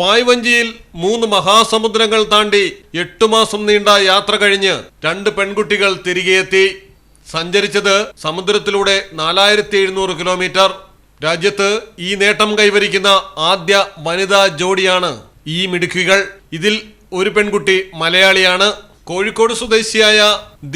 പായ്വഞ്ചിയിൽ മൂന്ന് മഹാസമുദ്രങ്ങൾ താണ്ടി എട്ടു മാസം നീണ്ട യാത്ര കഴിഞ്ഞ് രണ്ട് പെൺകുട്ടികൾ തിരികെ എത്തി. സഞ്ചരിച്ചത് സമുദ്രത്തിലൂടെ നാലായിരത്തി എഴുന്നൂറ് കിലോമീറ്റർ. രാജ്യത്ത് ഈ നേട്ടം കൈവരിക്കുന്ന ആദ്യ വനിതാ ജോഡിയാണ് ഈ മിടുക്കികൾ. ഇതിൽ ഒരു പെൺകുട്ടി മലയാളിയാണ്. കോഴിക്കോട് സ്വദേശിയായ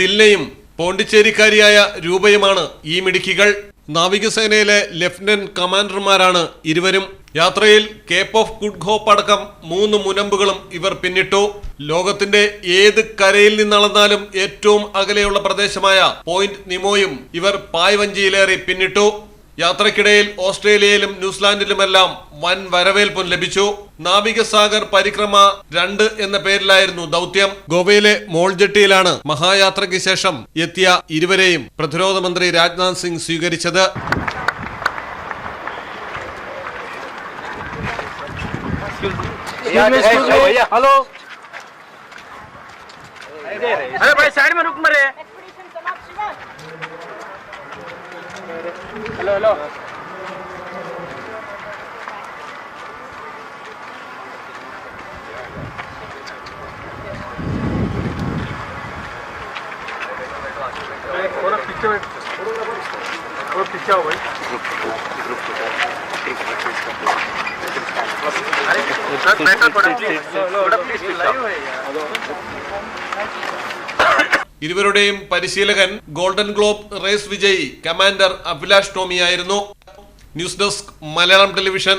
ദില്ലയും പോണ്ടിച്ചേരിക്കാരിയായ രൂപയുമാണ് ഈ മിടുക്കികൾ. നാവികസേനയിലെ ലഫ്റ്റനന്റ് കമാൻഡർമാരാണ് ഇരുവരും. യാത്രയിൽ കേപ്പ് ഓഫ് ഗുഡ് ഹോപ്പ് അടക്കം മൂന്ന് മുനമ്പുകളും ഇവർ പിന്നിട്ടു. ലോകത്തിന്റെ ഏത് കരയിൽ നിന്നളന്നാലും ഏറ്റവും അകലെയുള്ള പ്രദേശമായ പോയിന്റ് നിമോയും ഇവർ പായ്വഞ്ചിയിലേറി പിന്നിട്ടു. യാത്രക്കിടയിൽ ഓസ്ട്രേലിയയിലും ന്യൂസിലാൻഡിലുമെല്ലാം വൻ വരവേൽപ്പും ലഭിച്ചു. നാവികസാഗർ പരിക്രമ രണ്ട് എന്ന പേരിലായിരുന്നു ദൗത്യം. ഗോവയിലെ മോൾജെട്ടിയിലാണ് മഹായാത്രയ്ക്ക് ശേഷം എത്തിയ ഇരുവരെയും പ്രതിരോധ മന്ത്രി രാജ്നാഥ് സിംഗ് സ്വീകരിച്ചത്. Hello रुक मरे हेलो हेलो थोड़ा पीछे बैठ थोड़ा पीछे आओ भाई अरे बैठो थोड़ा प्लीज थोड़ा प्लीज ഇരുവരുടെയും പരിശീലകൻ ഗോൾഡൻ ഗ്ലോബ് റേസ് വിജയി കമാൻഡർ അഭിലാഷ് ടോമിയായിരുന്നു ന്യൂസ് ഡെസ്ക് മലയാളം ടെലിവിഷൻ.